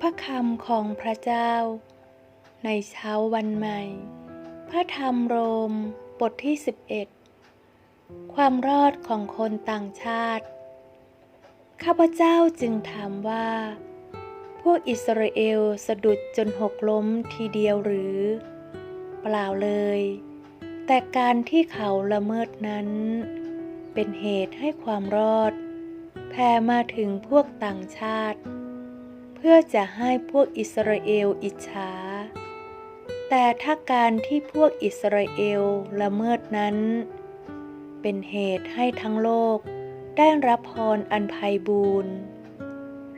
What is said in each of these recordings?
พระคำของพระเจ้า ในเช้าวันใหม่ พระธรรมโรมบทที่ 11 ความรอดของคนต่างชาติ ข้าพเจ้าจึงถามว่า พวกอิสราเอลสะดุดจนหกล้มทีเดียวหรือ เปล่าเลย แต่การที่เขาละเมิดนั้น เป็นเหตุให้ความรอดแผ่มาถึงพวกต่างชาติ เพื่อจะให้พวกอิสราเอลอิจฉา แต่ถ้าการที่พวกอิสราเอลละเมิดนั้น เป็นเหตุให้ทั้งโลกได้รับพรอันไพ่บูรณ์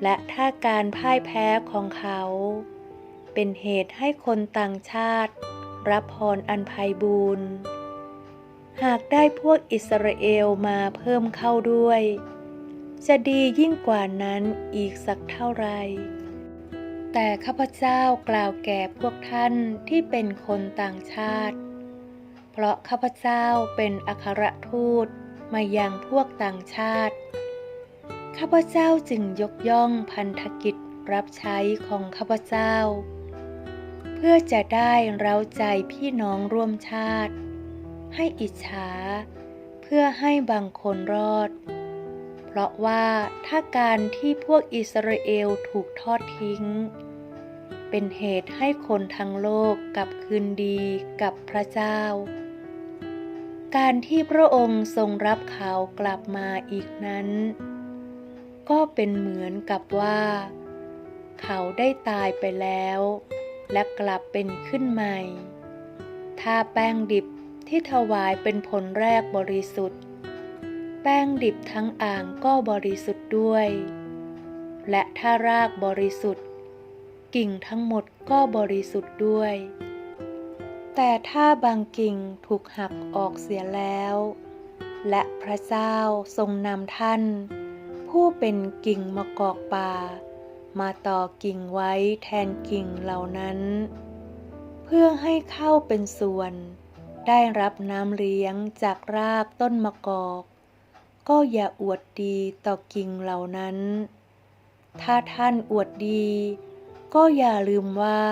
และถ้าการพ่ายแพ้ของเขา เป็นเหตุให้คนต่างชาติ รับพรอันไพ่บูรณ์ หากได้พวกอิสราเอลมาเพิ่มเข้าด้วย จะดียิ่งกว่านั้นอีกสักเท่าไร แต่ข้าพเจ้ากล่าวแก่พวกท่านที่เป็นคนต่างชาติ เพราะข้าพเจ้าเป็นอัครทูตมายังพวกต่างชาติ ข้าพเจ้าจึงยกย่องพันธกิจรับใช้ของข้าพเจ้า เพื่อจะได้เร้าใจพี่น้องร่วมชาติ ให้อิจฉา เพื่อให้บางคนรอด เพราะว่าถ้าการที่พวกอิสราเอลถูกทอดทิ้ง เป็นเหตุให้คนทั้งโลกกลับคืนดีกับพระเจ้า การที่พระองค์ทรงรับเขากลับมาอีกนั้น ก็เป็นเหมือนกับว่า เขาได้ตายไปแล้ว และกลับเป็นขึ้นใหม่ถ้าแป้งดิบ ที่ถวายเป็นผลแรกบริสุทธิ์ แป้งดิบทั้งอ่างก็บริสุทธิ์ด้วย และถ้ารากบริสุทธิ์ กิ่งทั้งหมดก็บริสุทธิ์ด้วย แต่ถ้าบางกิ่งถูกหักออกเสียแล้ว และพระเจ้าทรงนำท่าน ผู้เป็นกิ่งมะกอกป่า มาต่อกิ่งไว้แทนกิ่งเหล่านั้น เพื่อให้เข้าเป็นส่วน ได้รับน้ำเลี้ยงจากรากต้นมะกอก ก็อย่าอวดดีต่อกิ่งเหล่านั้น ถ้าท่านอวดดี ก็อย่าลืมว่า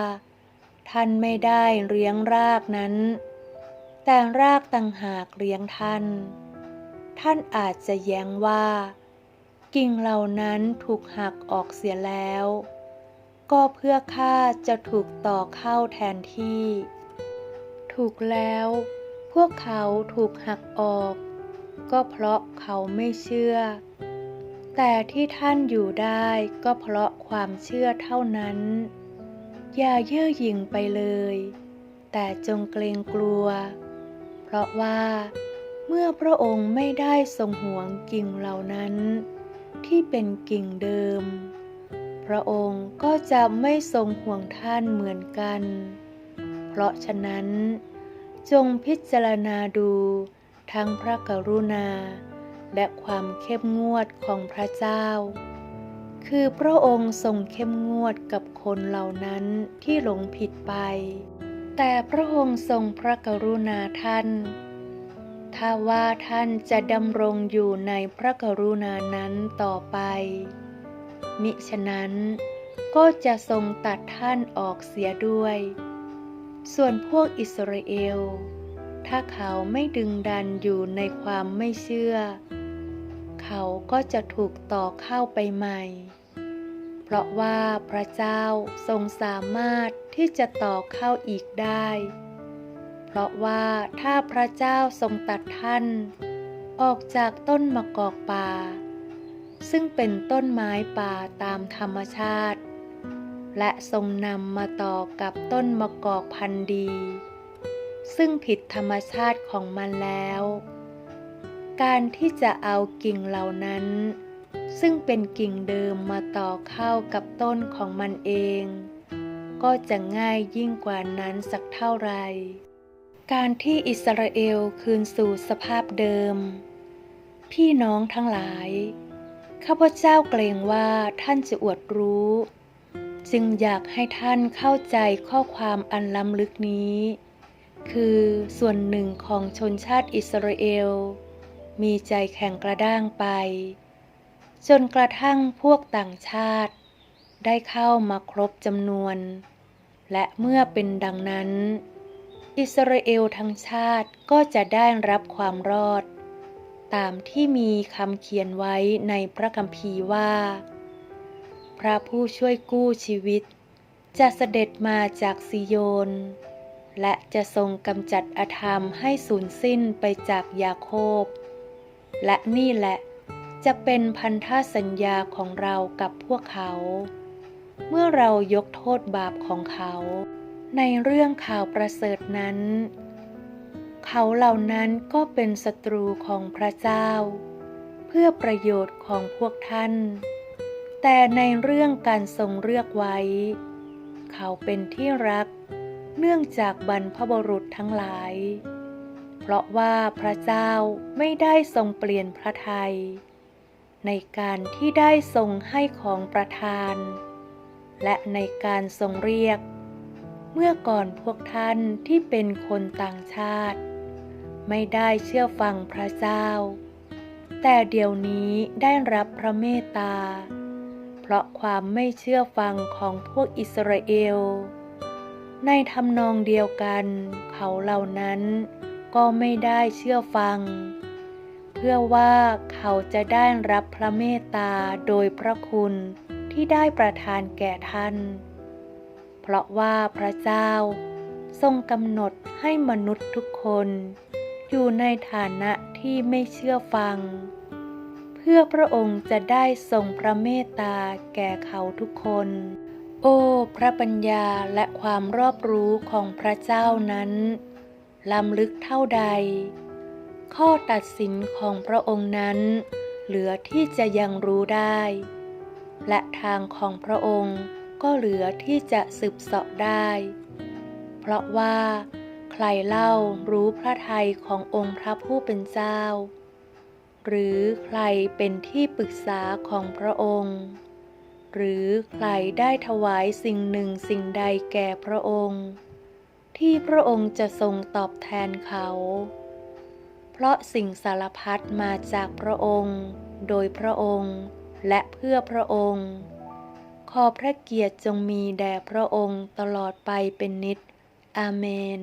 ท่านไม่ได้เลี้ยงรากนั้น แต่รากต่างหากเลี้ยงท่าน ท่านอาจจะแย้งว่า กิ่งเหล่านั้นถูกหักออกเสียแล้ว ก็เพื่อข้าจะถูกต่อเข้าแทนที่ ถูกแล้ว พวกเขาถูกหักออก ก็เพราะเขาไม่เชื่อ แต่ที่ท่านอยู่ได้ก็เพราะความเชื่อเท่านั้น อย่าเย่อหยิ่งไปเลย แต่จงเกรงกลัว เพราะว่าเมื่อพระองค์ไม่ได้ทรงห่วงกิ่งเหล่านั้น ที่เป็นกิ่งเดิม พระองค์ก็จะไม่ทรงห่วงท่านเหมือนกัน เพราะฉะนั้น จงพิจารณาดูทั้งพระกรุณา และความเข้มงวดของพระเจ้า คือพระองค์ทรงเข้มงวดกับคนเหล่านั้นที่หลงผิดไป แต่พระองค์ทรงพระกรุณาท่าน ถ้าว่าท่านจะดำรงอยู่ในพระกรุณานั้นต่อไป มิฉะนั้นก็จะทรงตัดท่านออกเสียด้วย ส่วนพวกอิสราเอล ถ้าเขาไม่ดึงดันอยู่ในความไม่เชื่อ เขาก็จะถูกต่อเข้าไปใหม่ เพราะว่าพระเจ้าทรงสามารถที่จะต่อเข้าอีกได้ เพราะว่าถ้าพระเจ้าทรงตัดท่าน ออกจากต้นมะกอกป่า ซึ่งเป็นต้นไม้ป่าตามธรรมชาติ และทรงนำมาต่อกับต้นมะกอกพันธุ์ดี ซึ่งผิดธรรมชาติของมันแล้ว การที่จะเอากิ่งเหล่านั้น ซึ่งเป็นกิ่งเดิมมาต่อเข้ากับต้นของมันเอง ก็จะง่ายยิ่งกว่านั้นสักเท่าไรการที่อิสราเอลคืนสู่สภาพเดิม พี่น้องทั้งหลาย ข้าพเจ้าเกรงว่าท่านจะอวดรู้ จึงอยากให้ท่านเข้าใจข้อความอันล้ำลึกนี้ คือส่วนหนึ่งของชนชาติอิสราเอล มีใจแข็งกระด้างไป จนกระทั่งพวกต่างชาติ ได้เข้ามาครบจำนวน และเมื่อเป็นดังนั้น อิสราเอลทั้งชาติก็จะได้รับความรอด ตามที่มีคำเขียนไว้ในพระคัมภีร์ว่า พระผู้ช่วยกู้ชีวิต จะเสด็จมาจากซิโยน และจะทรงกำจัดอธรรมให้สูญสิ้นไปจากยาโคบ และนี่แหละจะเป็นพันธสัญญาของเรากับพวกเขา เมื่อเรายกโทษบาปของเขา ในเรื่องข่าวประเสริฐนั้น เขาเหล่านั้นก็เป็นศัตรูของพระเจ้า เพื่อประโยชน์ของพวกท่าน แต่ในเรื่องการทรงเลือกไว้ เขาเป็นที่รัก เนื่องจากบรรพบุรุษทั้งหลาย เพราะว่าพระเจ้าไม่ได้ทรงเปลี่ยนพระทัยในการที่ได้ทรงให้ของประทาน และในการทรงเรียก เมื่อก่อนพวกท่านที่เป็นคนต่างชาติ ไม่ได้เชื่อฟังพระเจ้า แต่เดี๋ยวนี้ได้รับพระเมตตา ราะความไม่เชื่อฟังของพวกอิสราเอล ในทำนองเดียวกัน เขาเหล่านั้นก็ไม่ได้เชื่อฟัง เพื่อว่าเขาจะได้รับพระเมตตาโดยพระคุณที่ได้ประทานแก่ท่าน เพราะว่าพระเจ้าทรงกำหนดให้มนุษย์ทุกคน อยู่ในฐานะที่ไม่เชื่อฟัง พื่อพระองค์จะได้ทรงพระเมตตาแก่เขาทุกคน โอ้ พระปัญญาและความรอบรู้ของพระเจ้านั้นล้ำลึกเท่าใด ข้อตัดสินของพระองค์นั้น เหลือที่จะยังรู้ได้ และทางของพระองค์ก็เหลือที่จะสืบเสาะได้ เพราะว่า ใครเล่ารู้พระทัยขององค์พระผู้เป็นเจ้า หรือใครเป็นที่ปรึกษาของพระองค์ หรือใครได้ถวายสิ่งหนึ่งสิ่งใดแก่พระองค์ ที่พระองค์จะทรงตอบแทนเขา เพราะสิ่งสารพัดมาจากพระองค์ โดยพระองค์และเพื่อพระองค์ ขอพระเกียรติจงมีแด่พระองค์ตลอดไปเป็นนิจอาเมน